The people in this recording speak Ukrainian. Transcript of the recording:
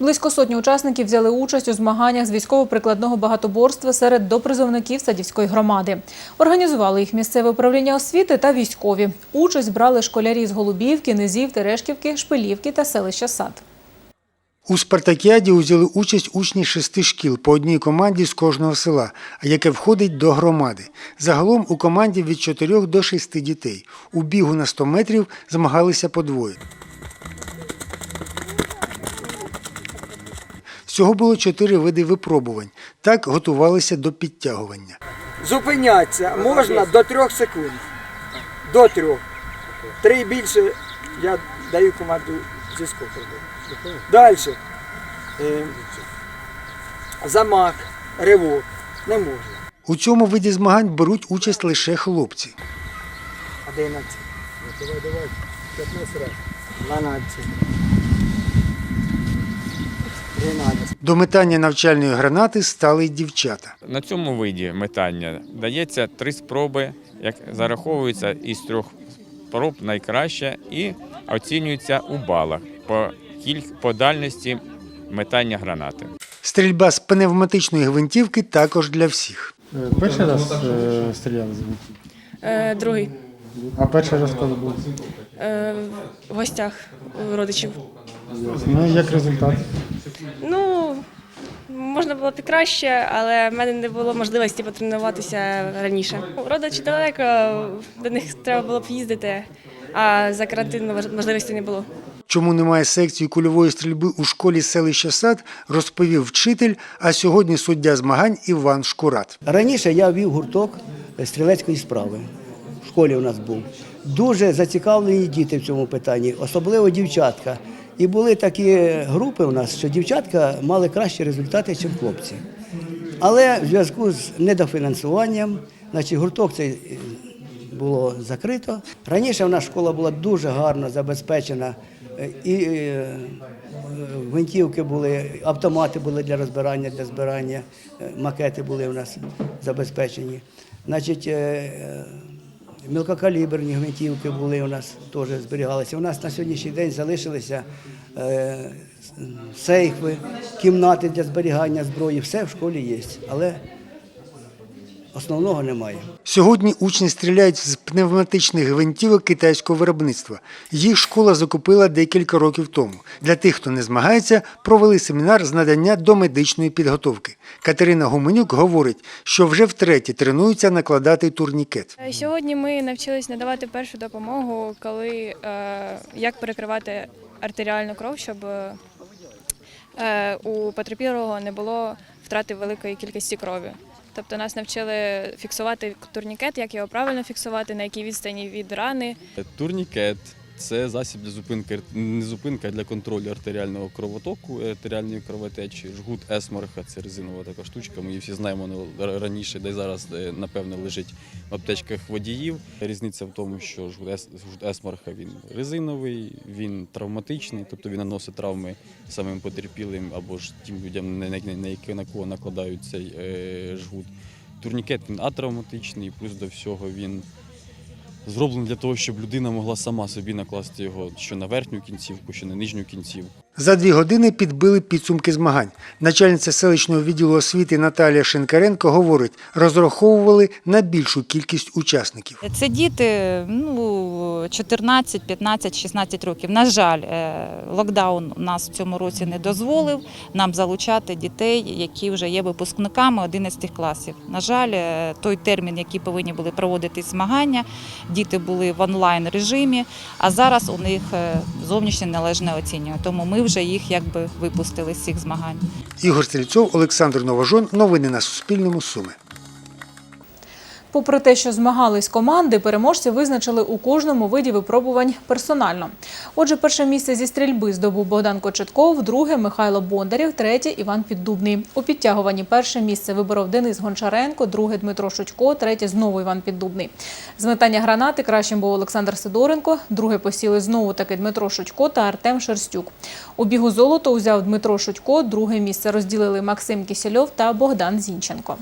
Близько сотні учасників взяли участь у змаганнях з військово-прикладного багатоборства серед допризовників Садівської громади. Організували їх місцеве управління освіти та військові. Участь брали школярі з Голубівки, Низів, Терешківки, Шпилівки та селища Сад. У спартакіаді узяли участь учні шести шкіл по одній команді з кожного села, яке входить до громади. Загалом у команді від 4 до 6 дітей. У бігу на 100 метрів змагалися по двоє. Всього було чотири види випробувань. Так готувалися до підтягування. Зупинятися можна до трьох секунд. До трьох. Три більше я даю команду зі скоком. Далі. Е, замах, ривок. Не можна. У цьому виді змагань беруть участь лише хлопці. 11. Давай, давай. 15 разів. 12. 13. До метання навчальної гранати стали й дівчата. На цьому виді метання дається три спроби, як зараховується із трьох спроб найкраще і оцінюється у балах по кіль... по дальності метання гранати. Стрільба з пневматичної гвинтівки також для всіх. Е, Перший раз е, стріляли з гвинтівки? Е, другий А перший раз коли був? в гостях у родичів. Ну як результат? Ну, можна було б і краще, але в мене не було можливості потренуватися раніше. Родичі далеко, до них треба було б їздити, а за карантин можливості не було. Чому немає секції кульової стрільби у школі селища Сад, розповів вчитель, а сьогодні суддя змагань Іван Шкурат. Раніше я вів гурток стрілецької справи. В школі у нас був. Дуже зацікавлені діти в цьому питанні, особливо дівчатка. І були такі групи у нас, що дівчатка мали кращі результати, ніж хлопці. Але в зв'язку з недофінансуванням, значить, гурток цей е, було закрито. Раніше в нас школа була дуже гарно забезпечена. е, І е, гвинтівки були, автомати були для розбирання, для збирання, макети були у нас забезпечені. Значить, мілкокаліберні гвинтівки були у нас теж зберігалися. У нас на сьогоднішній день залишилися е, сейфи, кімнати для зберігання зброї. Все в школі є, але основного немає. Сьогодні учні стріляють з пневматичних гвинтівок китайського виробництва. Їх школа закупила декілька років тому. Для тих, хто не змагається, провели семінар з надання домедичної підготовки. Катерина Гуменюк говорить, що вже втретє тренуються накладати турнікет. Е, Сьогодні ми навчились надавати першу допомогу, коли е, як перекривати артеріальну кров, щоб е, у потерпілого не було втрати великої кількості крові. Тобто нас навчили фіксувати турнікет, як його правильно фіксувати, на якій відстані від рани. Турнікет це засіб для зупинки, не зупинка а для контролю артеріального кровотоку, артеріальної кровотечі. Жгут есмарха це резинова така штучка. Ми її всі знаємо раніше, де зараз е, напевно лежить в аптечках водіїв. Різниця в тому, що жгут, есмарха він резиновий, він травматичний, тобто він наносить травми самим потерпілим або ж тим людям, на, які- на кого накладають цей е, жгут. Турнікет він атравматичний, плюс до всього він зроблений для того, щоб людина могла сама собі накласти його що на верхню кінцівку, що на нижню кінцівку. За дві години підбили підсумки змагань. Начальниця селищного відділу освіти Наталія Шинкаренко говорить, розраховували на більшу кількість учасників. Це діти ну, 14, 15, 16 років. На жаль, е, локдаун нас в цьому році не дозволив нам залучати дітей, які вже є випускниками 11 класів. На жаль, е, той термін, який повинні були проводити змагання, діти були в онлайн режимі, а зараз у них е, зовнішнє належне оцінювання. Тому ми вже їх якби випустили з цих змагань. Ігор Стрільцов, Олександр Новожон. Новини на Суспільному. Суми. Попри те, що змагались команди, переможці визначили у кожному виді випробувань персонально. Отже, перше місце зі стрільби здобув Богдан Кочетков, друге Михайло Бондарєв, третє Іван Піддубний. У підтягуванні перше місце виборов Денис Гончаренко, друге Дмитро Шутько, третє знову Іван Піддубний. З метання гранати кращим був Олександр Сидоренко, друге посіли знову таки Дмитро Шутько та Артем Шерстюк. У бігу золото узяв Дмитро Шутько, друге місце розділили Максим Кісельов та Богдан Зінченко.